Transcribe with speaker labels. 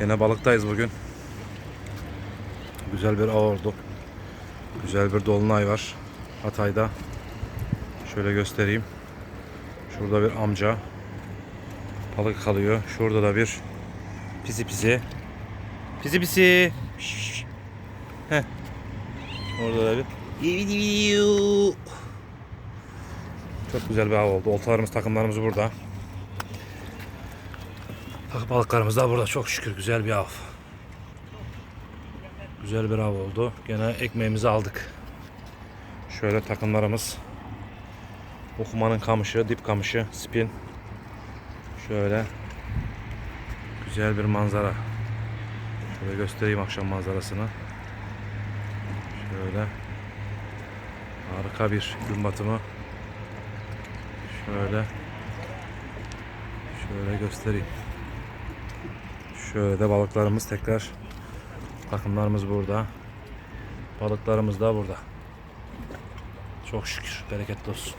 Speaker 1: Gene balıktayız bugün. Güzel bir av oldu. Güzel bir dolunay var Hatay'da. Şöyle göstereyim. Şurada bir amca balık kalıyor. Şurada da bir pisi pisi. Pisi pisi. Heh. Orada da bir çok güzel bir av oldu. Oltalarımız, takımlarımız burada. Bak balıklarımız da burada. Çok şükür güzel bir av. Güzel bir av oldu. Gene ekmeğimizi aldık. Şöyle takımlarımız. Okumanın kamışı, dip kamışı, spin. Şöyle. Güzel bir manzara. Şöyle göstereyim akşam manzarasını. Şöyle. Harika bir gün batımı. Şöyle. Şöyle göstereyim. Şöyle balıklarımız tekrar takımlarımız burada. Balıklarımız da burada. Çok şükür. Bereketli olsun.